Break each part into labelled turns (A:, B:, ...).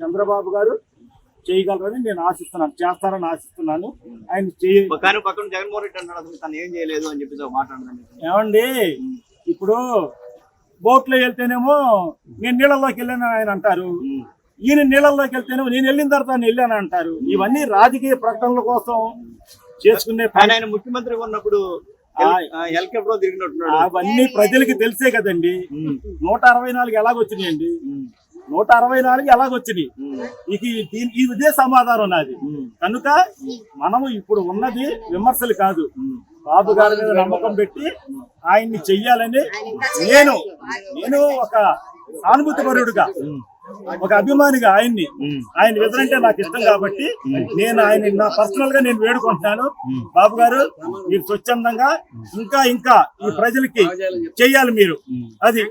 A: చంద్రబాబు గారు చేయగలరని నేను ఆశిస్తున్నాను చేస్తారని ఆశిస్తున్నాను. ఆయన చేయ
B: కానీ పక్కన జగన్మోహన్ రెడ్డి అన్నాడు అసలు తను ఏం చేయలేదు అని మాట్లాడదాం
A: ఏమండి ఇప్పుడు బోట్లో వెళ్తేనేమో నేను నీళ్ళలోకి వెళ్ళాను ఆయన అంటారు. ఈయన నీళ్ళలోకి వెళ్తేనేమో నేను వెళ్ళిన తర్వాత నేను వెళ్ళాను అంటారు. ఇవన్నీ రాజకీయ ప్రకటనల కోసం చేసుకునే
B: ఆయన ముఖ్యమంత్రి ఉన్నప్పుడు
A: అవన్నీ ప్రజలకి తెలిసే కదండి. నూట అరవై నాలుగు ఎలాగొచ్చినాయండి? నూట అరవై నాలుగు ఎలాగొచ్చినాయి? ఈ- దీని ఈ ఇదే సమాధానం నాది. కనుక మనము ఇప్పుడు ఉన్నది విమర్శలు కాదు. బాబు గారి మీద నమ్మకం పెట్టి ఆయన్ని చెయ్యాలని నేను నేను ఒక సానుభూతిపరుడుగా ఒక అభిమానిగా ఆయన్ని ఆయన ఎదురంటే నాకు ఇష్టం కాబట్టి నేను ఆయన నా పర్సనల్గా నేను వేడుకుంటున్నాను. బాబు గారు మీరు స్వచ్ఛందంగా ఇంకా ఇంకా ఈ ప్రజలకి చెయ్యాలి మీరు. అది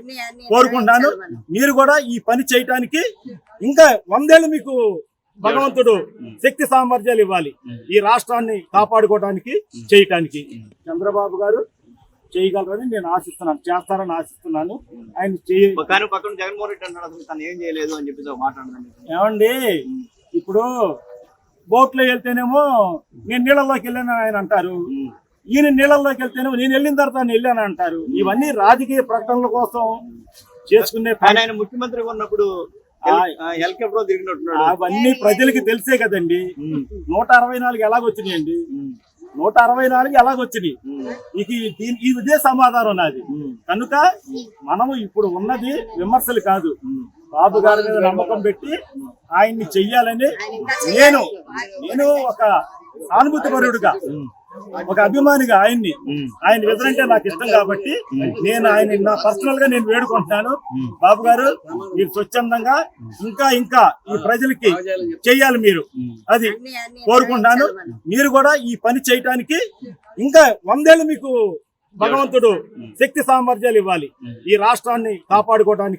A: కోరుకుంటున్నాను. మీరు? కూడా ఈ పని చేయటానికి ఇంకా వందేళ్ళు మీకు భగవంతుడు శక్తి సామర్థ్యాలు ఇవ్వాలి. ఈ రాష్ట్రాన్ని కాపాడుకోవడానికి చేయటానికి. చంద్రబాబు గారు చేయగలరని నేను ఆశిస్తున్నాను. చేస్తారని ఆశిస్తున్నాను. ఆయన చేయ
B: కానీ పక్కన జగన్మోహన్ రెడ్డి అన్నాడు అసలు తను ఏం చేయలేదు అని మాట్లాడదాం
A: ఏమండి? ఇప్పుడు బోట్లో వెళ్తేనేమో నేను నీళ్ళలోకి వెళ్ళాను ఆయన అంటారు. ఈయన నీళ్ళలోకి వెళ్తేనేమో నేను వెళ్ళిన తర్వాత నేను వెళ్ళాను అంటారు. ఇవన్నీ రాజకీయ ప్రకటనల కోసం చేసుకునే
B: ఆయన ముఖ్యమంత్రి ఉన్నప్పుడు
A: అవన్నీ ప్రజలకి తెలిసే కదండి. నూట అరవై నాలుగు ఎలాగొచ్చినాయండి? నూట అరవై నాలుగు ఎలాగొచ్చినాయి? ఇక ఈ- దీని ఈ ఇదే సమాధానం నాది. కనుక మనము ఇప్పుడు ఉన్నది విమర్శలు కాదు. బాబు గారి మీద నమ్మకం పెట్టి ఆయన్ని చెయ్యాలని నేను నేను ఒక సానుభూతిపరుడుగా ఒక అభిమానిగా ఆయన్ని ఆయన ఎదురంటే నాకు ఇష్టం కాబట్టి నేను ఆయన నా పర్సనల్గా నేను వేడుకుంటున్నాను. బాబు గారు మీరు స్వచ్ఛందంగా ఇంకా ఇంకా ఈ ప్రజలకి చెయ్యాలి మీరు. అది కోరుకుంటున్నాను. మీరు కూడా ఈ పని చేయటానికి ఇంకా వందేళ్ళు మీకు భగవంతుడు శక్తి సామర్థ్యాలు ఇవ్వాలి. ఈ రాష్ట్రాన్ని కాపాడుకోవడానికి